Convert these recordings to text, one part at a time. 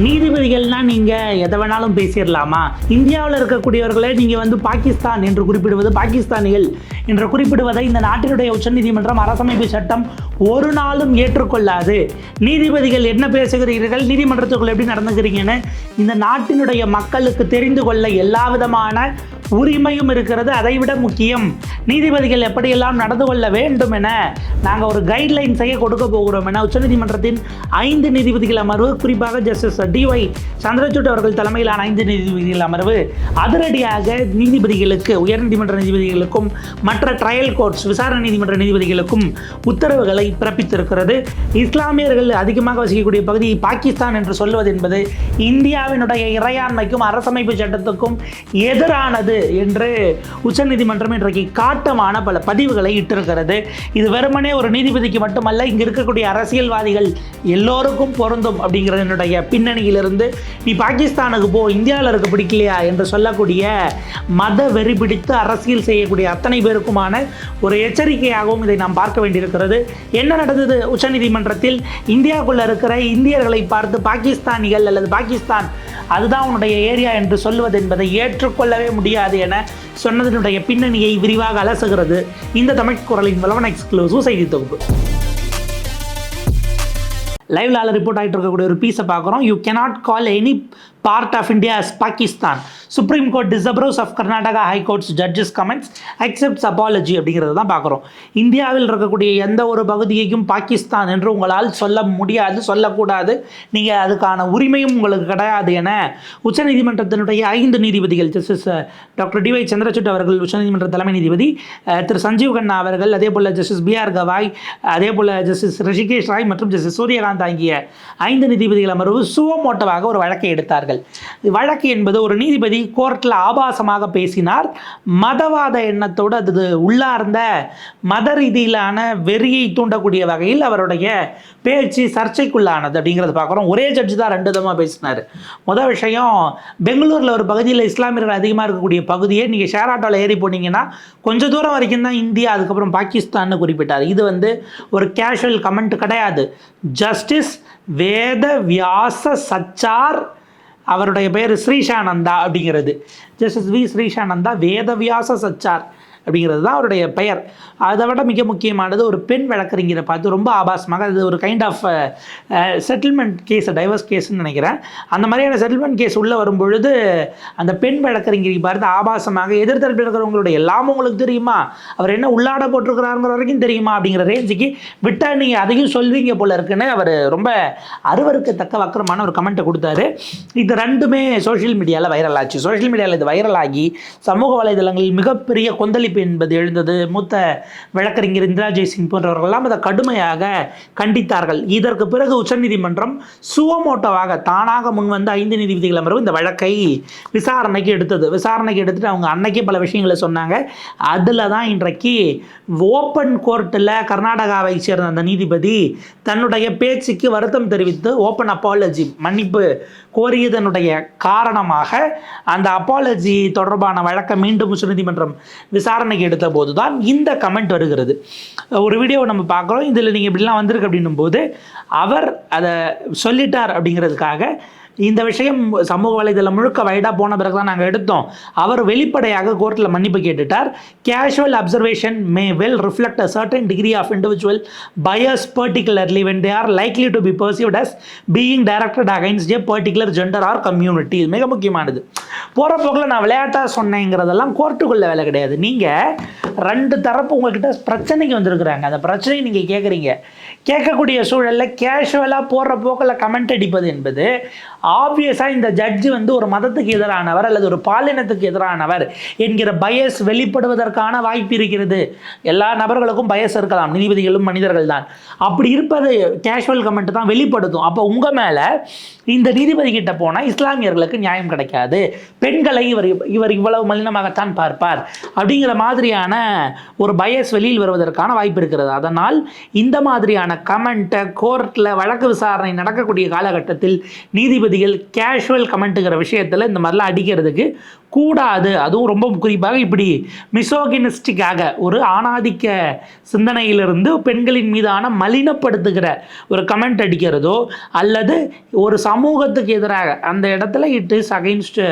நீதிபதிகள்னால் நீங்கள் எதை வேணாலும் பேசிடலாமா? இந்தியாவில் இருக்கக்கூடியவர்களை நீங்கள் வந்து பாகிஸ்தான் என்று குறிப்பிடுவது பாகிஸ்தானிகள் என்று குறிப்பிடுவதை இந்த நாட்டினுடைய உச்சநீதிமன்றம் அரசமைப்பு சட்டம் ஒரு நாளும் ஏற்றுக்கொள்ளாது. நீதிபதிகள் என்ன பேசுகிறீர்கள்? நீதிமன்றத்துக்குள் எப்படி நடந்துக்கிறீங்கன்னு இந்த நாட்டினுடைய மக்களுக்கு தெரிந்து கொள்ள எல்லா விதமான உரிமையும் இருக்கிறது. அதைவிட முக்கியம் நீதிபதிகள் எப்படியெல்லாம் நடந்து கொள்ள வேண்டும் என நாங்கள் ஒரு கைட்லைன்ஸையே கொடுக்க போகிறோம் என உச்சநீதிமன்றத்தின் ஐந்து நீதிபதிகள் அமர்வு குறிப்பாக ஜஸ்டிஸ் டிஒய் சந்திரசூட் அவர்கள் தலைமையிலான ஐந்து நீதிபதிகள் அமர்வு அதிரடியாக நீதிபதிகளுக்கு உயர்நீதிமன்ற நீதிபதிகளுக்கும் மற்ற ட்ரையல் கோர்ட்ஸ் விசாரணை நீதிமன்ற நீதிபதிகளுக்கும் உத்தரவுகளை பிறப்பித்திருக்கிறது. இஸ்லாமியர்கள் அதிகமாக வசிக்கக்கூடிய பகுதி பாகிஸ்தான் என்று சொல்வது என்பது இந்தியாவினுடைய இறையாண்மைக்கும் அரசமைப்பு சட்டத்துக்கும் எதிரானது என்று உச்சநீதிமன்றம் இன்றைக்கு காட்டமான பல பதிவுகளை இட்டிருக்கிறது. இது வெறுமனே ஒரு நீதிபதிக்கு மட்டுமல்ல இங்கு இருக்கக்கூடிய அரசியல்வாதிகள் எல்லோருக்கும் பொருந்தும் அப்படிங்கிறது என்னுடைய பின்னணி பின்னணியிலிருந்து நீ பாகிஸ்தானுக்கு போ இந்தியாவில் இருக்க பிடிக்கலையா? என்று சொல்லக்கூடிய மத வெறி பிடித்து அரசியல் செய்யக்கூடிய அத்தனை பேருக்குமான ஒரு எச்சரிக்கையாகவும் இதை நாம் பார்க்க வேண்டியிருக்கிறது. என்ன நடந்தது? உச்சநீதிமன்றத்தில் இந்தியாவுக்குள்ளே இருக்கிற இந்தியர்களை பார்த்து பாகிஸ்தானிகள் அல்லது பாகிஸ்தான் அதுதான் உன்னுடைய ஏரியா என்று சொல்லுவது என்பதை ஏற்றுக்கொள்ளவே முடியாது என சொன்னதனுடைய பின்னணியை விரிவாக அலசுகிறது. இந்த தமிழ் குரலின் வளவன் எக்ஸ்க்ளூசிவ் செய்தி தொகுப்பு. லைவ்ல ரிப்போர்ட் ஆகிட்டு இருக்கக்கூடிய ஒரு பீஸை பார்க்குறோம். You cannot call any part of India as Pakistan supreme court disapproves of Karnataka high courts judges comments accepts apology அப்படிங்கிறத தான் பார்க்குறோம். இந்தியாவில் இருக்கக்கூடிய எந்த ஒரு பகுதியையும் பாகிஸ்தான் என்று உங்களால் சொல்ல முடியாது சொல்லக்கூடாது. நீங்கள் அதுக்கான உரிமையும் உங்களுக்கு கிடையாது என உச்சநீதிமன்றத்தினுடைய ஐந்து நீதிபதிகள் ஜஸ்டிஸ் டாக்டர் டிஒய் சந்திரசூட் அவர்கள் உச்சநீதிமன்ற தலைமை நீதிபதி uh, திரு சஞ்சீவ் கண்ணா அவர்கள் அதே போல் ஜஸ்டிஸ் பி ஆர் கவாய் அதே போல் ஜஸ்டிஸ் ரிஷிகேஷ் ராய் மற்றும் ஜஸ்டிஸ் சூரியகாந்த் ஆகிய ஐந்து நீதிபதிகள் அமர்வு சுவமோட்டவாக ஒரு வழக்கை எடுத்தார்கள். வழக்கு என்பது ஒரு நீதிபதி கோர்ட்டில் ஆபாசமாக பேசினார். மதவாத எண்ணத்தோடு அது உள்ளார்ந்த மத ரீதியிலான வெறியை தூண்டக்கூடிய வகையில் அவருடைய பேச்சு சர்ச்சைக்குள்ளானது அப்படிங்கிறத பார்க்குறோம். ஒரே ஜட்ஜு தான் ரெண்டு விதமாக பேசினார். முதல் விஷயம் பெங்களூரில் ஒரு பகுதியில் இஸ்லாமியர்கள் அதிகமாக இருக்கக்கூடிய பகுதியை நீங்கள் ஷேர் ஆட்டோவில் ஏறி போனீங்கன்னா கொஞ்சம் தூரம் வரைக்கும் தான் இந்தியா அதுக்கப்புறம் பாகிஸ்தான்னு குறிப்பிட்டார். இது வந்து ஒரு கேஷுவல் கமெண்ட் கிடையாது. ஜஸ்டிஸ் வேத வியாச சச்சார் அவருடைய பேர் ஸ்ரீஷானந்தா அப்படிங்கிறது. Justice V Srishananda Vedavyasachar. அப்படிங்கிறது தான் அவருடைய பெயர். அதை விட மிக முக்கியமானது ஒரு பெண் வழக்கறிஞரை பார்த்து ரொம்ப ஆபாசமாக அது ஒரு kind of settlement case divorce கேஸ்ன்னு நினைக்கிறேன். அந்த மாதிரியான செட்டில்மெண்ட் கேஸ் உள்ளே வரும் பொழுது அந்த பெண் வழக்கறிஞரை பார்த்து ஆபாசமாக எதிர்த்தரப்பில் இருக்கிறவங்களுடைய எல்லாம் உங்களுக்கு தெரியுமா? அவர் என்ன உள்ளாட போட்டிருக்கிறாருங்கிற வரைக்கும் தெரியுமா? அப்படிங்கிற ரேஞ்சுக்கு விட்டால் நீங்கள் அதையும் சொல்வீங்க போல இருக்குன்னு அவர் ரொம்ப அருவருக்கத்தக்க வக்கரமான ஒரு கமெண்ட்டை கொடுத்தாரு. இது ரெண்டுமே சோஷியல் மீடியாவில் வைரல் ஆச்சு. சோஷியல் மீடியாவில் இது வைரல் ஆகி சமூக வலைதளங்களில் மிகப்பெரிய கொந்தளிப்பு என்பது எழுந்தது. மூத்த வழக்கறிஞர் இந்திரா ஜெய்சிங் போன்றவர்களெல்லாம் அதை கடுமையாக கண்டித்தார்கள். இதற்கு பிறகு உச்சநீதிமன்றம் சுவமோட்டோவாக தானாக முன்வந்து ஐந்து நீதிபதிகள் அமர்வு இந்த வழக்கை விசாரணைக்கு எடுத்தது. விசாரணைக்கு எடுத்துட்டு அவங்க அன்னைக்கே பல விஷயங்களை சொன்னாங்க. அதில் தான் இன்றைக்கு ஓப்பன் கோர்ட்டில் கர்நாடகாவை சேர்ந்த அந்த நீதிபதி தன்னுடைய பேச்சுக்கு வருத்தம் தெரிவித்து ஓப்பன் அப்பாலஜி மன்னிப்பு கோரியதனுடைய காரணமாக அந்த அப்பாலஜி தொடர்பான வழக்கை மீண்டும் உச்சநீதிமன்றம் விசாரணைக்கு எடுத்த போது தான் இந்த கமெண்ட் வருகிறது. ஒரு வீடியோவை நம்ம பார்க்குறோம். இதில் நீங்கள் இப்படிலாம் வந்திருக்கு அப்படின்னும் போது அவர் அதை சொல்லிட்டார் அப்படிங்கிறதுக்காக இந்த விஷயம் சமூக வலைதளம் முழுக்க வைடாக போன பிறகு தான் நாங்கள் எடுத்தோம். அவர் வெளிப்படையாக கோர்ட்டில் மன்னிப்பு கேட்டுட்டார். Casual observation may well reflect a certain degree of individual bias particularly when they are likely to be perceived as being directed against a particular gender or community இது மிக முக்கியமானது. போகிற போக்கில் நான் விளையாட்டாக சொன்னேங்கிறதெல்லாம் கோர்ட்டுக்குள்ள வேலை கிடையாது. நீங்கள் ரெண்டு தரப்பு உங்ககிட்ட பிரச்சனைக்கு வந்திருக்கிறாங்க. அந்த பிரச்சனையை நீங்கள் கேட்குறீங்க கேட்கக்கூடிய சூழலில் கேஷுவலாக போடுற போக்கில் கமெண்ட் அடிப்பது என்பது ஆப்வியஸாக இந்த ஜட்ஜு வந்து ஒரு மதத்துக்கு எதிரானவர் அல்லது ஒரு பாலினத்துக்கு எதிரானவர் என்கிற பயஸ் வெளிப்படுவதற்கான வாய்ப்பு இருக்கிறது. எல்லா நபர்களுக்கும் பயஸ் இருக்கலாம். நீதிபதிகளும் மனிதர்கள் தான். அப்படி இருப்பது கேஷுவல் கமெண்ட் தான் வெளிப்படுத்தும். அப்போ உங்கள் மேலே இந்த நீதிபதி கிட்ட போனால் இஸ்லாமியர்களுக்கு நியாயம் கிடைக்காது. பெண்களை இவர் இவர் இவ்வளவு மலினமாகத்தான் பார்ப்பார். அப்படிங்கிற மாதிரியான ஒரு பயஸ் வெளியில் வருவதற்கான வாய்ப்பு இருக்கிறது. அதனால் இந்த மாதிரியான கமெண்ட்டை கோர்ட்டில் வழக்கு விசாரணை நடக்கக்கூடிய காலகட்டத்தில் நீதிபதிகள் கேஷுவல் கமெண்ட்டுங்கிற விஷயத்தில் இந்த மாதிரிலாம் அடிக்கிறதுக்கு கூடாது. அதுவும் ரொம்ப குறிப்பாக இப்படி மிசோகினிஸ்டிக்காக ஒரு ஆணாதிக்க சிந்தனையிலிருந்து பெண்களின் மீதான மலினப்படுத்துகிற ஒரு கமெண்ட் அடிக்கிறதோ அல்லது ஒரு சமூகத்துக்கு எதிராக அந்த இடத்துல it is against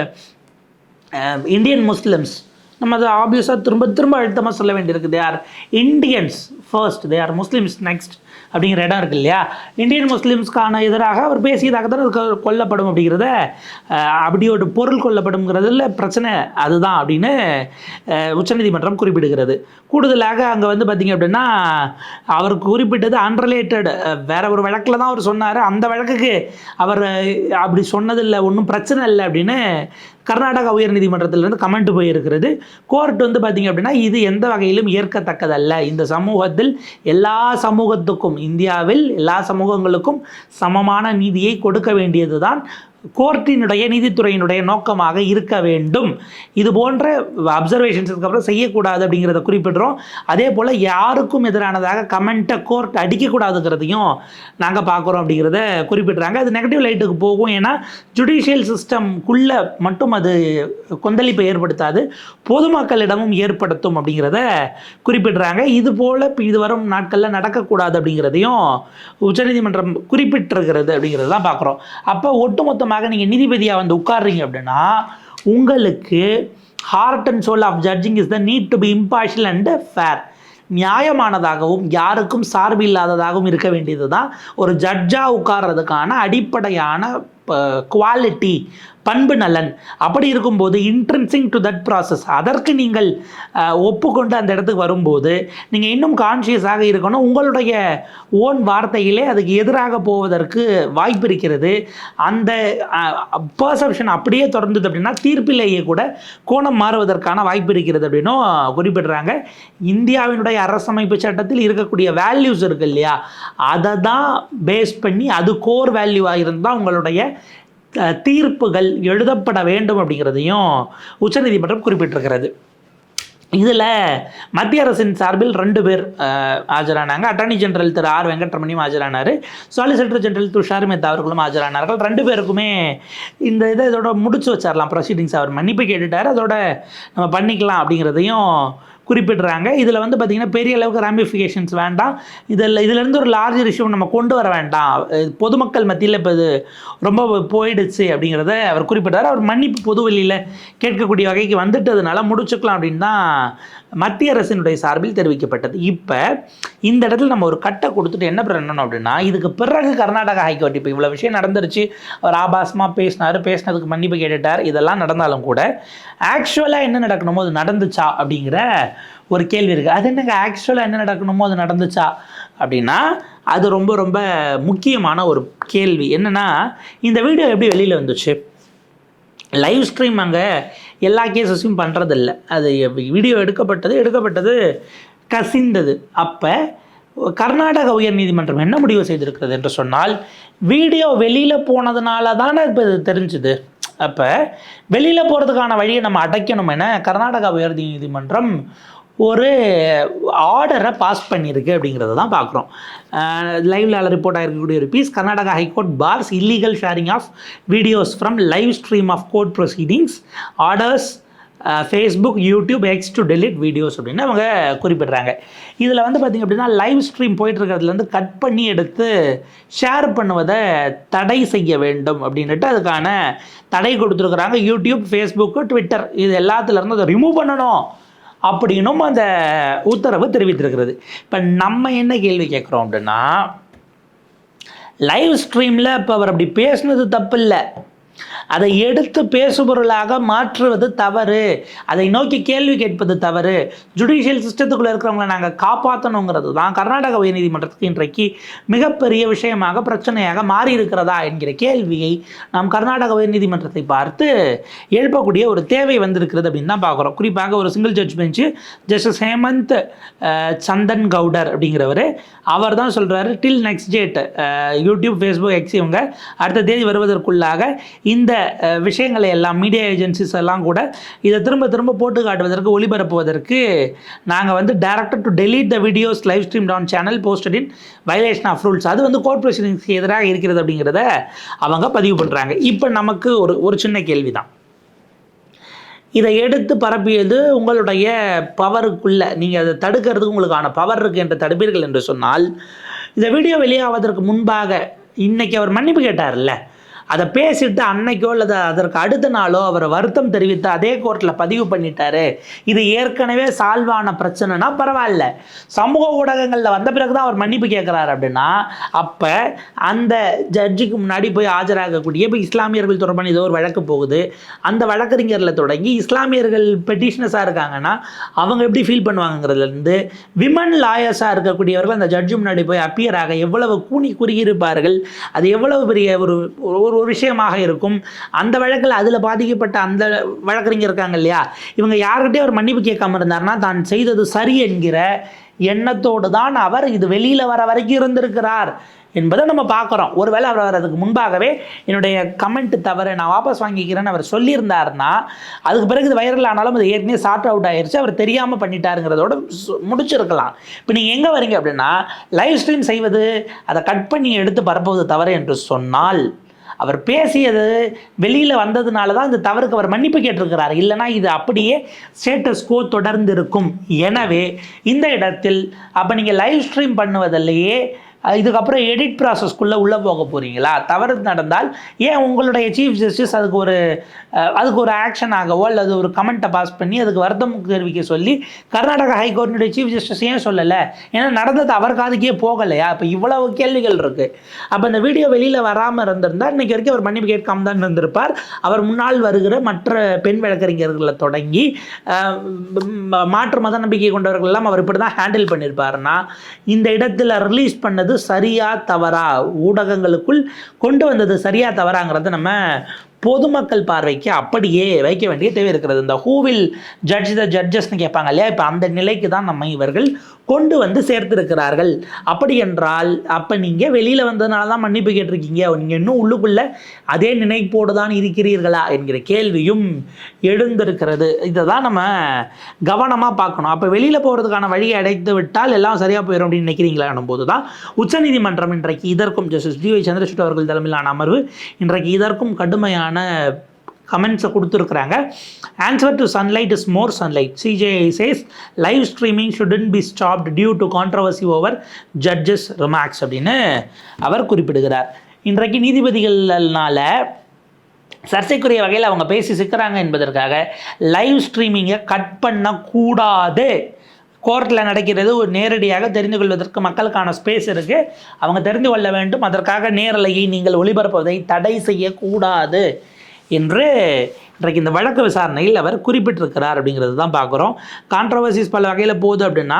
Indian Muslims நம்ம அதை ஆப்வியஸாக திரும்ப திரும்ப அழுத்தமாக சொல்ல வேண்டியிருக்கு. They are Indians first they are Muslims next அப்படிங்கிற இடம் இருக்கு இல்லையா? இந்தியன் முஸ்லீம்ஸ்க்கான எதிராக அவர் பேசியதாக தான் அது கொல்லப்படும் அப்படிங்கிறத அப்படி ஒரு பொருள் கொல்லப்படும்ங்கிறதுல பிரச்சனை அதுதான் அப்படின்னு உச்சநீதிமன்றம் குறிப்பிடுகிறது. கூடுதலாக அங்கே வந்து பார்த்திங்க அப்படின்னா அவர் குறிப்பிட்டது அன்ரிலேட்டட் வேற ஒரு வழக்கில் தான் அவர் சொன்னார். அந்த வழக்குக்கு அவர் அப்படி சொன்னதில்லை ஒன்றும் பிரச்சனை இல்லை அப்படின்னு கர்நாடகா உயர்நீதிமன்றத்திலிருந்து கமெண்ட் போயிருக்கிறது. கோர்ட் வந்து பார்த்திங்க அப்படின்னா இது எந்த வகையிலும் ஏற்கத்தக்கதல்ல. இந்த சமூகத்தில் எல்லா சமூகத்துக்கும் இந்தியாவில் எல்லா சமூகங்களுக்கும் சமமான நீதியை கொடுக்க வேண்டியதுதான் கோர்ட்டினுடைய நீதித்துறையினுடைய நோக்கமாக இருக்க வேண்டும். இது போன்ற அப்சர்வேஷன்ஸுக்கு அப்புறம் செய்யக்கூடாது அப்படிங்கிறத குறிப்பிடுறோம். அதே போல் யாருக்கும் எதிரானதாக கமெண்ட்டை கோர்ட் அடிக்கக்கூடாதுங்கிறதையும் நாங்கள் பார்க்குறோம் அப்படிங்கிறத குறிப்பிடுறாங்க. அது நெகட்டிவ் லைட்டுக்கு போகும். ஏன்னா ஜுடிஷியல் சிஸ்டம்குள்ளே மட்டும் அது கொந்தளிப்பை ஏற்படுத்தாது. பொதுமக்களிடமும் ஏற்படுத்தும் அப்படிங்கிறத குறிப்பிடுறாங்க. இது போல் இது வரும் நாட்களில் நடக்கக்கூடாது அப்படிங்கிறதையும் உச்சநீதிமன்றம் குறிப்பிட்டிருக்கிறது அப்படிங்கிறது தான் பார்க்குறோம். அப்போ ஒட்டுமொத்தமாக நீங்கள் நீதிபதியாக வந்து உட்கார்றீங்க அப்படின்னா உங்களுக்கு heart and soul of judging is the need to be impartial and fair நியாயமானதாகவும் யாருக்கும் சார்பு இல்லாததாகவும் இருக்க வேண்டியது தான் ஒரு ஜட்ஜாக உட்கார்றதுக்கான அடிப்படையான குவாலிட்டி பண்பு நலன். அப்படி இருக்கும்போது இன்ட்ரென்சிங் டு தட் ப்ராசஸ் அதற்கு நீங்கள் ஒப்புக்கொண்டு அந்த இடத்துக்கு வரும்போது நீங்கள் இன்னும் கான்ஷியஸாக இருக்கணும். உங்களுடைய ஓன் வார்த்தையிலே அதுக்கு எதிராக போவதற்கு வாய்ப்பு இருக்கிறது. அந்த பர்செப்ஷன் அப்படியே தொடர்ந்தது அப்படின்னா தீர்ப்பிலேயே கூட கோணம் மாறுவதற்கான வாய்ப்பு இருக்கிறது அப்படின்னும் குறிப்பிடுறாங்க. இந்தியாவினுடைய அரசமைப்பு சட்டத்தில் இருக்கக்கூடிய வேல்யூஸ் இருக்கு இல்லையா? அதை தான் பேஸ் பண்ணி அது கோர் வேல்யூவாக இருந்தால் உங்களுடைய தீர்ப்புகள் எழுதப்பட வேண்டும் அப்படிங்கிறதையும் உச்சநீதிமன்றம் குறிப்பிட்டிருக்கிறது. இதில் மத்திய அரசின் சார்பில் ரெண்டு பேர் ஆஜரானாங்க. அட்டார்னி ஜெனரல் திரு ஆர் வெங்கட்ரமணியும் ஆஜரானார். சாலிசிட்டர் ஜெனரல் துஷார் மேத்தா அவர்களும் ஆஜரானார்கள். ரெண்டு பேருக்குமே இந்த இதை இதோட முடிச்சு வச்சிடலாம் ப்ரொசீடிங்ஸ் அவர் மன்னிப்பு கேட்டுட்டார். அதோட நம்ம பண்ணிக்கலாம் அப்படிங்கிறதையும் குறிப்பிடுறாங்க. இதில் வந்து பார்த்திங்கன்னா பெரிய அளவுக்கு ராமிஃபிகேஷன்ஸ் வேண்டாம். இதில் இதிலேருந்து ஒரு லார்ஜர் இஷ்யூ நம்ம கொண்டு வர வேண்டாம். பொதுமக்கள் மத்தியில் இப்போ இது ரொம்ப போயிடுச்சு அப்படிங்கிறத அவர் குறிப்பிட்டார் அவர் மன்னிப்பு பொது வெளியில் கேட்கக்கூடிய வகைக்கு வந்துட்டதுனால முடிச்சுக்கலாம் அப்படின்னு தான் மத்திய அரசினுடைய சார்பில் தெரிவிக்கப்பட்டது. இப்போ இந்த இடத்துல நம்ம ஒரு கட்டை கொடுத்துட்டு என்ன பண்ணணும் அப்படின்னா இதுக்கு பிறகு கர்நாடகா ஹைகோர்ட் இப்போ இவ்வளோ விஷயம் நடந்துருச்சு. அவர் ஆபாசமாக பேசினார் பேசினதுக்கு மன்னிப்பு கேட்டுட்டார். இதெல்லாம் நடந்தாலும் கூட ஆக்சுவலாக என்ன நடக்கணுமோ அது நடந்துச்சா அப்படிங்கிற ஒரு கேள்வி இருக்குது அது என்னங்க ஆக்சுவலாக என்ன நடக்கணுமோ அது நடந்துச்சா அப்படின்னா அது ரொம்ப ரொம்ப முக்கியமான ஒரு கேள்வி. என்னென்னா இந்த வீடியோ எப்படி வெளியில் வந்துச்சு? லைவ் ஸ்ட்ரீம் அங்கே எல்லா கேசஸையும் பண்ணுறதில்ல அது வீடியோ எடுக்கப்பட்டது எடுக்கப்பட்டது கசிந்தது. அப்போ கர்நாடக உயர்நீதிமன்றம் என்ன முடிவு செய்திருக்கிறது என்று சொன்னால் வீடியோ வெளியில் போனதுனால தானே இப்போ இது தெரிஞ்சுது. அப்போ வெளியில் போகிறதுக்கான வழியை நம்ம அடைக்கணும் என கர்நாடகா உயர்நீதிமன்றம் ஒரு ஆர்டரை பாஸ் பண்ணியிருக்கு அப்படிங்கிறத தான் பார்க்குறோம். லைவ்ல ரிப்போர்ட் ஆகிருக்கக்கூடிய ஒரு piece Karnataka high court bars illegal sharing of videos from live stream of court proceedings orders Facebook YouTube X to delete videos அப்படின்னு அவங்க குறிப்பிடுறாங்க. இதில் வந்து பார்த்திங்க அப்படின்னா லைவ் ஸ்ட்ரீம் போயிட்டுருக்கிறதுலேருந்து கட் பண்ணி எடுத்து ஷேர் பண்ணுவதை தடை செய்ய வேண்டும் அப்படின்ட்டு அதுக்கான தடை கொடுத்துருக்குறாங்க. யூடியூப் ஃபேஸ்புக்கு ட்விட்டர் இது எல்லாத்துலேருந்து அதை ரிமூவ் பண்ணணும். அப்படின்னும் அந்த உத்தரவு தெரிவித்திருக்கிறது. இப்போ நம்ம என்ன கேள்வி கேட்குறோம் அப்படின்னா லைவ் ஸ்ட்ரீமில் இப்போ அவர் அப்படி பேசுனது தப்பு இல்லை. அதை எடுத்து பேசுபொருளாக மாற்றுவது தவறு. அதை நோக்கி கேள்வி கேட்பது தவறு. ஜுடிஷியல் சிஸ்டத்துக்குள்ளே இருக்கிறவங்களை நாங்கள் காப்பாற்றணுங்கிறது தான் கர்நாடக உயர்நீதிமன்றத்துக்கு இன்றைக்கு மிகப்பெரிய விஷயமாக பிரச்சனையாக மாறி இருக்கிறதா என்கிற கேள்வியை நாம் கர்நாடக உயர்நீதிமன்றத்தை பார்த்து எழுப்பக்கூடிய ஒரு தேவை வந்திருக்கிறது அப்படின்னு தான் பார்க்குறோம். குறிப்பாக ஒரு single judge bench justice Hemant Chandan Gowdar அப்படிங்கிறவர். அவர் தான் சொல்கிறாரு till next date YouTube Facebook X இவங்க அடுத்த தேதி வருவதற்குள்ளாக இந்த விஷயங்களை எல்லாம் மீடியா ஏஜென்சிஸ் எல்லாம் கூட இதை திரும்ப திரும்ப போட்டு காட்டுவதற்கு ஒளிபரப்புவதற்கு நாங்கள் வந்து direct to delete the videos live stream down channel posted in violation of rules அது வந்து கோர்ட் ப்ரொசீடிங்ஸ்க்கு எதிராக இருக்கிறது அப்படிங்கிறத அவங்க பதிவு பண்ணுறாங்க இப்போ நமக்கு ஒரு ஒரு சின்ன கேள்வி தான் இதை எடுத்து பரப்பியது உங்களுடைய பவருக்குள்ளே நீங்கள் அதை தடுக்கிறதுக்கு உங்களுக்கான பவர் இருக்குது என்று தடுப்பீர்கள் என்று சொன்னால் இந்த வீடியோ வெளியாவதற்கு முன்பாக இன்றைக்கி அவர் மன்னிப்பு கேட்டார்ல. அதை பேசிட்டு அன்னைக்கோ அல்லது அதற்கு அடுத்த நாளோ அவர் வருத்தம் தெரிவித்து அதே கோர்ட்டில் பதிவு பண்ணிட்டாரு. இது ஏற்கனவே சால்வான பிரச்சனைனா பரவாயில்ல. சமூக ஊடகங்களில் வந்த பிறகு தான் அவர் மன்னிப்பு கேட்குறாரு அப்படின்னா அப்போ அந்த ஜட்ஜுக்கு முன்னாடி போய் ஆஜராகக்கூடிய இப்போ இஸ்லாமியர்கள் தொடர்பான ஏதோ ஒரு வழக்கு போகுது. அந்த வழக்கறிஞரில் தொடங்கி இஸ்லாமியர்கள் பெட்டிஷனஸாக இருக்காங்கன்னா அவங்க எப்படி ஃபீல் பண்ணுவாங்கங்கிறதுலேருந்து விமன் லாயர்ஸாக இருக்கக்கூடியவர்கள் அந்த ஜட்ஜு முன்னாடி போய் அப்பியர் ஆக எவ்வளவு கூனி குறுகியிருப்பார்கள் அது எவ்வளவு பெரிய ஒரு ஒரு ஒரு விஷயமாக இருக்கும். அந்த வழக்கில் அதில் பாதிக்கப்பட்ட அந்த வழக்கறிஞர் இருக்காங்க இல்லையா? இவங்க யார்கிட்டே அவர் மன்னிப்பு கேட்காம இருந்தாருன்னா தான் செய்தது சரி என்கிற எண்ணத்தோடு தான் அவர் இது வெளியில் வர வரைக்கும் இருந்திருக்கிறார் என்பதை நம்ம பார்க்குறோம். ஒருவேளை அவர் வர்றதுக்கு முன்பாகவே என்னுடைய கமெண்ட் தவறு நான் வாபஸ் வாங்கிக்கிறேன்னு அவர் சொல்லியிருந்தாருன்னா அதுக்கு பிறகு இது வைரல் ஆனாலும் அது ஏற்கனவே சார்ட் அவுட் ஆயிடுச்சு அவர் தெரியாமல் பண்ணிட்டாருங்கிறதோட சு- முடிச்சிருக்கலாம். இப்போ நீங்கள் எங்கே வரீங்க அப்படின்னா லைவ் ஸ்ட்ரீம் செய்வது அதை கட் பண்ணி எடுத்து பரப்புவது தவறு என்று சொன்னால் அவர் பேசியது வெளியில் வந்ததுனால தான் இந்த தவறுக்கு அவர் மன்னிப்பு கேட்டிருக்கிறார். இல்லைனா இது அப்படியே ஸ்டேட்டஸ் கோ தொடர்ந்து இருக்கும் எனவே இந்த இடத்தில் அப்போ நீங்கள் லைவ் ஸ்ட்ரீம் பண்ணுவதிலேயே இதுக்கப்புறம் எடிட் ப்ராசஸ்க்குள்ளே உள்ளே போக போகிறீங்களா தவறு நடந்தால் ஏன் உங்களுடைய சீஃப் ஜஸ்டிஸ் அதுக்கு ஒரு அதுக்கு ஒரு ஆக்ஷன் ஆகவோ அல்லது ஒரு கமெண்ட்டை பாஸ் பண்ணி அதுக்கு வருத்தம் தெரிவிக்க சொல்லி கர்நாடகா ஹைகோர்ட்டினுடைய சீஃப் ஜஸ்டிஸ் ஏன் சொல்லலை? ஏன்னா நடந்தது அவர் காதுக்கே போகலையா? இப்போ இவ்வளவு கேள்விகள் இருக்குது அப்போ இந்த வீடியோ வெளியில் வராமல் இருந்திருந்தால் இன்றைக்கி வரைக்கும் அவர் மன்னிப்பு கேட்காம தான் இருந்திருப்பார். அவர் முன்னால் வருகிற மற்ற பெண் வழக்கறிஞர்களை தொடங்கி மாற்று மத நம்பிக்கை கொண்டவர்கள் எல்லாம் அவர் இப்படி தான் ஹேண்டில் பண்ணியிருப்பாருன்னா இந்த இடத்துல ரிலீஸ் பண்ணது சரியா தவறா? ஊடகங்களுக்குள் கொண்டு வந்தது சரியா தவறாங்கிறத நம்ம பொதுமக்கள் பார்வைக்கு அப்படியே வைக்க வேண்டிய தேவை இருக்கிறது. இந்த ஹூவில் ஜட்ஜ் த ஜட்ஜஸ்னு கேட்பாங்க இல்லையா? இப்போ அந்த நிலைக்கு தான் நம்ம இவர்கள் கொண்டு வந்து சேர்த்திருக்கிறார்கள். அப்படி என்றால் அப்போ நீங்கள் வெளியில் வந்ததுனால தான் மன்னிப்பு கேட்டிருக்கீங்க. நீங்கள் இன்னும் உள்ளுக்குள்ளே அதே நினைப்போடு தான் இருக்கிறீர்களா? என்கிற கேள்வியும் எழுந்திருக்கிறது. இதை தான் நம்ம கவனமாக பார்க்கணும். அப்போ வெளியில் போகிறதுக்கான வழியை அடைத்து விட்டால் எல்லாம் சரியாக போயிடும் அப்படின்னு நினைக்கிறீங்களா போது தான் உச்சநீதிமன்றம் இன்றைக்கு இதற்கும் ஜஸ்டிஸ் டி வை சந்திரசூட் அவர்கள் தலைமையிலான அமர்வு இன்றைக்கு இதற்கும் கடுமையான கமெண்ட்ஸை கொடுத்துருக்குறாங்க. Answer to sunlight is more sunlight CJI says live streaming shouldn't be stopped due to controversy over judges remarks அப்படின்னு அவர் குறிப்பிடுகிறார். இன்றைக்கு நீதிபதிகள்னால சர்ச்சைக்குரிய வகையில் அவங்க பேசி சிக்கிறாங்க என்பதற்காக லைவ் ஸ்ட்ரீமிங்கை கட் பண்ணக்கூடாது. கோர்ட்டில் நடக்கிறது ஒரு நேரடியாக தெரிந்து கொள்வதற்கு மக்களுக்கான ஸ்பேஸ் இருக்குது அவங்க தெரிந்து கொள்ள வேண்டும். அதற்காக நேரலையை நீங்கள் ஒளிபரப்புவதை தடை செய்யக்கூடாது என்று இன்றைக்கு இந்த வழக்கு விசாரணையில் அவர் குறிப்பிட்டிருக்கிறார் அப்படிங்கிறது தான் பார்க்குறோம். கான்ட்ரவர்சிஸ் பல வகையில் போகுது அப்படின்னா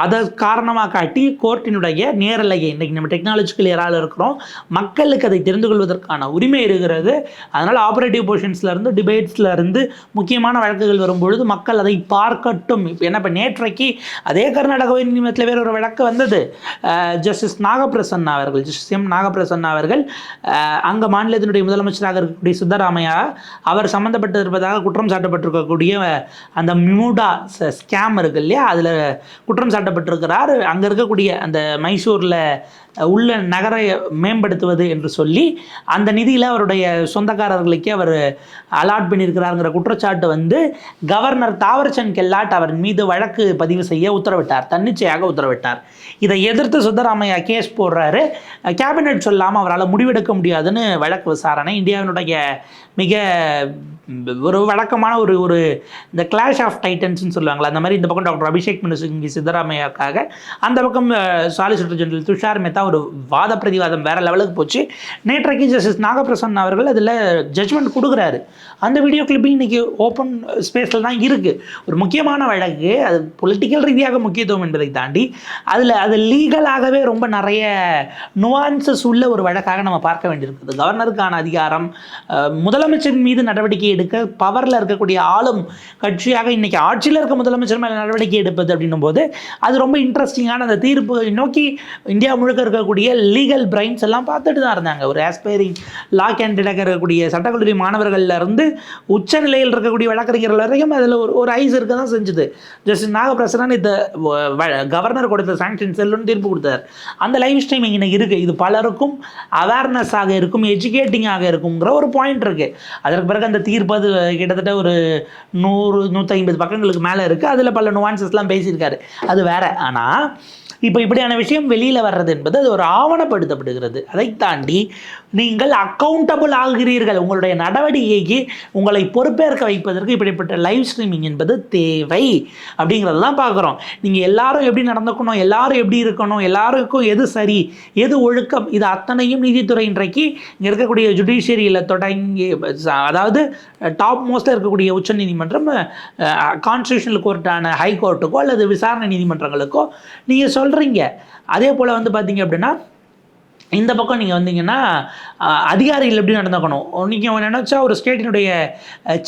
அதை காரணமாக காட்டி கோர்ட்டினுடைய நேரலையை இன்றைக்கி நம்ம டெக்னாலஜிக்கல் ஏரால இருக்கிறோம். மக்களுக்கு அதை தெரிந்து கொள்வதற்கான உரிமை இருக்கிறது. அதனால் ஆப்ரேட்டிவ் பொசிஷன்ஸ்லேருந்து டிபேட்ஸ்லேருந்து முக்கியமான வழக்குகள் வரும்பொழுது மக்கள் அதை பார்க்கட்டும். இப்போ என்ன இப்போ நேற்றைக்கு அதே கர்நாடக உயர்நீதிமன்றத்தில் வேறு ஒரு வழக்கு வந்தது. ஜஸ்டிஸ் நாகப்பிரசன்னா அவர்கள் ஜஸ்டிஸ் எம் நாகப்பிரசன்னா அவர்கள் அங்கே மாநிலத்தினுடைய முதலமைச்சராக இருக்கக்கூடிய சித்தராமையா அவர் சம்மந்தப்பட்டிருப்பதாக குற்றம் சாட்டப்பட்டிருக்கக்கூடிய அந்த மியூடா ஸ்கேம் இருக்கு இல்லையா? அதில் குற்றம் பாராட்டப்பட்டிருக்கிறார் அங்கே இருக்கக்கூடிய அந்த மைசூரில் உள்ள நகரை மேம்படுத்துவது என்று சொல்லி அந்த நிதியில் அவருடைய சொந்தக்காரர்களுக்கே அவர் அலாட் பண்ணியிருக்கிறாருங்கிற குற்றச்சாட்டு வந்து கவர்னர் தாவர்சந்த் கெல்லாட் அவர் மீது வழக்கு பதிவு செய்ய உத்தரவிட்டார். தன்னிச்சையாக உத்தரவிட்டார். இதை எதிர்த்து சித்தராமையா கேஸ் போடுறாரு. கேபினெட் சொல்லாமல் அவரால் முடிவெடுக்க முடியாதுன்னு வழக்கு விசாரணை இந்தியாவினுடைய மிக ஒரு வழக்கமான ஒரு ஒரு இந்த கிளாஷ் ஆஃப் டைட்டன்ஸ்னு சொல்லுவாங்களா அந்த மாதிரி இந்த பக்கம் டாக்டர் அபிஷேக் மனு சிங்கி சித்தராமையாக்காக அந்த பக்கம் சாலிசிட்டர் ஜெனரல் துஷார் மேத்தா ஒரு வாத பிரதிவாதம் வேற லெவலுக்கு போச்சு. நேற்றைக்கு ஜஸ்டிஸ் நாகப்பிரசன் அவர்கள் அதில் ஜட்ஜ்மெண்ட் கொடுக்குறாரு. அந்த வீடியோ கிளிப்பிங் இன்றைக்கி ஓப்பன் ஸ்பேஸில் தான் இருக்குது ஒரு முக்கியமான வழக்கு அது பொலிட்டிக்கல் ரீதியாக முக்கியத்துவம் என்பதை தாண்டி அதில் அது லீகலாகவே ரொம்ப நிறைய நுவான்சஸ் உள்ள ஒரு வழக்காக நம்ம பார்க்க வேண்டியிருக்குது. கவர்னருக்கான அதிகாரம் முதலமைச்சர் மீது நடவடிக்கை எடுக்க பவரில் இருக்கக்கூடிய ஆளும் கட்சியாக இன்றைக்கி ஆட்சியில் இருக்க முதலமைச்சர் மேலே நடவடிக்கை எடுப்பது அப்படின்னும் போது அது ரொம்ப இன்ட்ரெஸ்டிங்கான அந்த தீர்ப்பு நோக்கி இந்தியா முழுக்க இருக்கக்கூடிய லீகல் பிரைன்ஸ் எல்லாம் பார்த்துட்டு தான் இருந்தாங்க. ஒரு ஆஸ்பைரிங் லா கேண்டிடேட் இருக்கக்கூடிய சட்டக்கல்லூரி மாணவர்கள்லேருந்து உச்ச நிலையில் இருக்கக்கூடிய வழக்கறிஞர்கள் வரைக்கும் அதில் ஒரு ஒரு ஐஸ் இருக்க தான் செஞ்சுது. ஜஸ்டிஸ் நாகபிரசனன் இந்த கவர்னர் கொடுத்த சாங்ஷன் செல்லுன்னு தீர்ப்பு கொடுத்தார். அந்த லைவ் ஸ்ட்ரீமிங் இன்னைக்கு இருக்குது இது பலருக்கும் அவேர்னஸாக இருக்கும் எஜுகேட்டிங்காக இருக்குங்கிற ஒரு பாயிண்ட் இருக்குது அதற்கு பிறகு அந்த தீர்ப்பு அது கிட்டத்தட்ட ஒரு நூறு நூற்றி ஐம்பது பக்கங்களுக்கு மேலே இருக்குது அதில் பல நுவான்சஸ்லாம் பேசியிருக்காரு. அது வேற. ஆனால் இப்போ இப்படியான விஷயம் வெளியில் வர்றது என்பது அது ஒரு ஆவணப்படுத்தப்படுகிறது. அதை தாண்டி நீங்கள் அக்கௌண்டபிள் ஆகிறீர்கள். உங்களுடைய நடவடிக்கைக்கு உங்களை பொறுப்பேற்க வைப்பதற்கு இப்படிப்பட்ட லைவ் ஸ்ட்ரீமிங் என்பது தேவை. அப்படிங்கிறதெல்லாம் பார்க்குறோம். நீங்கள் எல்லாரும் எப்படி நடந்துக்கணும் எல்லாரும் எப்படி இருக்கணும் எல்லாருக்கும் எது சரி எது ஒழுக்கம் இது அத்தனையும் நீதித்துறை இன்றைக்கு இங்கே இருக்கக்கூடிய ஜுடிஷியரியில் தொடங்கி அதாவது டாப் மோஸ்ட்டாக இருக்கக்கூடிய உச்சநீதிமன்றம் கான்ஸ்டியூஷனல் கோர்ட்டான ஹை கோர்ட்டுக்கோ அல்லது விசாரணை நீதிமன்றங்களுக்கோ நீங்கள் சொல்கிறீங்க அதே போல் வந்து பார்த்தீங்க அப்படின்னா இந்த பக்கம் நீங்கள் வந்தீங்கன்னா அதிகாரிகள் எப்படி நடந்துக்கணும்? நீங்கள் நினச்சா ஒரு ஸ்டேட்டினுடைய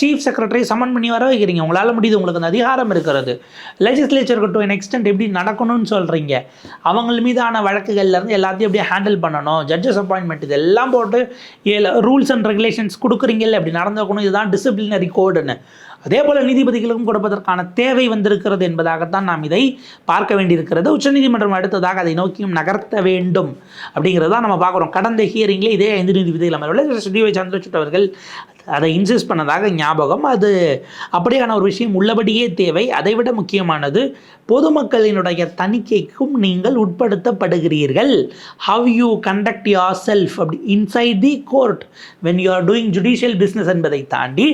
சீஃப் செக்ரட்டரி சமன் பண்ணி வர வைக்கிறீங்க. உங்களால் முடியுது உங்களுக்கு அந்த அதிகாரம் இருக்கிறது. லெஜிஸ்லேச்சர் டு என் extent எப்படி நடக்கணும்னு சொல்கிறீங்க அவங்கள் மீதான வழக்குகள்லேருந்து எல்லாத்தையும் எப்படி ஹேண்டில் பண்ணணும்? ஜட்ஜஸ் அப்பாயின்மெண்ட் இதெல்லாம் போட்டு ரூல்ஸ் அண்ட் ரெகுலேஷன்ஸ் கொடுக்குறீங்கல்ல எப்படி நடந்துக்கணும். இதுதான் டிசிப்ளினரி கோடுன்னு அதே போல் நீதிபதிகளுக்கும் கொடுப்பதற்கான தேவை வந்திருக்கிறது என்பதாகத்தான் நாம் இதை பார்க்க வேண்டியிருக்கிறது. உச்சநீதிமன்றம் அடுத்ததாக அதை நோக்கியும் நகர்த்த வேண்டும் அப்படிங்கிறது தான் நம்ம பார்க்குறோம். கடந்த ஹியரிங்கில் இதே ஐந்து நீதிபதிகள் அமர்வில் டி ஒய் சந்திரசூட் அவர்கள் அதை இன்சிஸ்ட் பண்ணதாக ஞாபகம். அது அப்படியான ஒரு விஷயம் உள்ளபடியே தேவை. அதைவிட முக்கியமானது பொதுமக்களினுடைய தணிக்கைக்கும் நீங்கள் உட்படுத்தப்படுகிறீர்கள். How you conduct yourself அப்படி inside the court when you are doing judicial business என்பதை தாண்டி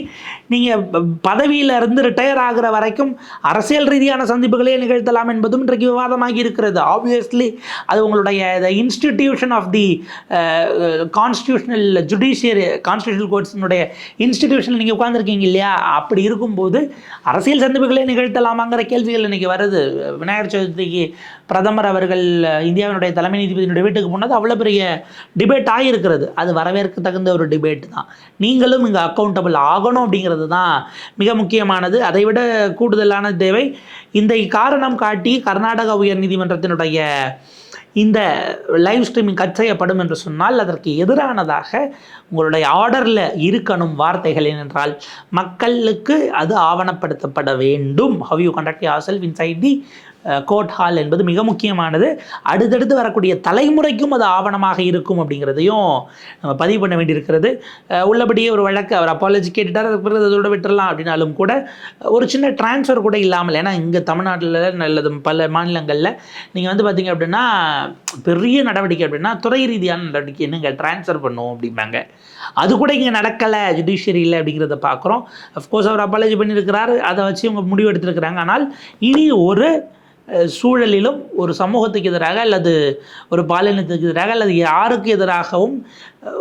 நீங்கள் பதவியில் இருந்து ரிட்டையர் ஆகிற வரைக்கும் அரசியல் ரீதியான சந்திப்புகளே நிகழ்த்தலாம் என்பதும் இன்றைக்கு விவாதமாகி இருக்கிறது. ஆப்வியஸ்லி அது உங்களுடைய the institution of the constitutional judiciary constitutional கோர்ட்ஸினுடைய இன்ஸ்டிடியூஷனில் நீங்கள் உட்காந்துருக்கீங்க இல்லையா? அப்படி இருக்கும்போது அரசியல் சந்திப்புகளை நிகழ்த்தலாமாங்கிற கேள்விகள் இன்றைக்கி வருது. விநாயகர் சதுர்த்திக்கு பிரதமர் அவர்கள் இந்தியாவினுடைய தலைமை நீதிபதியினுடைய வீட்டுக்கு போனது அவ்வளோ பெரிய டிபேட் ஆகியிருக்கிறது. அது வரவேற்க தகுந்த ஒரு டிபேட் தான். நீங்களும் இங்கே அக்கௌண்டபிள் ஆகணும் அப்படிங்கிறது தான் மிக முக்கியமானது. அதை விட கூடுதலான தேவை இந்த காரணம் காட்டி கர்நாடக உயர்நீதிமன்றத்தினுடைய இந்த லைவ் ஸ்ட்ரீமிங் கட் செய்யப்படும் என்று சொன்னால் அதற்கு எதிரானதாக உங்களுடைய ஆர்டரில் இருக்கணும் வார்த்தைகள் ஏனென்றால் மக்களுக்கு அது ஆவணப்படுத்தப்பட வேண்டும். How you conduct yourself inside the court hall என்பது மிக முக்கியமானது. அடுத்தடுத்து வரக்கூடிய தலைமுறைக்கும் அது ஆவணமாக இருக்கும் அப்படிங்கிறதையும் நம்ம பதிவு பண்ண வேண்டியிருக்கிறது. உள்ளபடியே ஒரு வழக்கு அவர் அப்பாலஜி கேட்டுட்டார் அதுக்கு பிறகு அதோட விட்டுறலாம் அப்படின்னாலும் கூட ஒரு சின்ன ட்ரான்ஸ்ஃபர் கூட இல்லாமல் ஏன்னா இங்கே தமிழ்நாட்டில் நல்லது பல மாநிலங்களில் நீங்கள் வந்து பார்த்தீங்க அப்படின்னா பெரிய நடவடிக்கை அப்படின்னா துறை ரீதியான நடவடிக்கை என்னங்க ட்ரான்ஸ்ஃபர் பண்ணுவோம் அப்படிம்பாங்க. அது கூட இங்கே நடக்கலை ஜுடிஷியரியில் அப்படிங்கிறத பார்க்குறோம் அஃப்கோர்ஸ் அவர் அப்பாலஜி பண்ணியிருக்கிறார் அதை வச்சு இவங்க முடிவு எடுத்திருக்கிறாங்க. ஆனால் இனி ஒரு சூழலிலும் ஒரு சமூகத்துக்கு எதிராக அல்லது ஒரு பாலினத்துக்கு எதிராக அல்லது யாருக்கு எதிராகவும்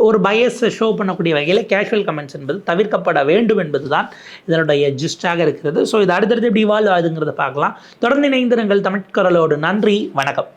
ஒரு பயஸை ஷோ பண்ணக்கூடிய வகையில் கேஷுவல் கமெண்ட்ஸ் என்பது தவிர்க்கப்பட வேண்டும் என்பது தான் இதனுடைய ஜிஸ்டாக இருக்கிறது. ஸோ இது அடுத்தடுத்து எப்படி இவால்வ் ஆகுதுங்கிறத பார்க்கலாம். தொடர்ந்து இணைந்திருங்கள் தமிழ்கரலோடு நன்றி. வணக்கம்.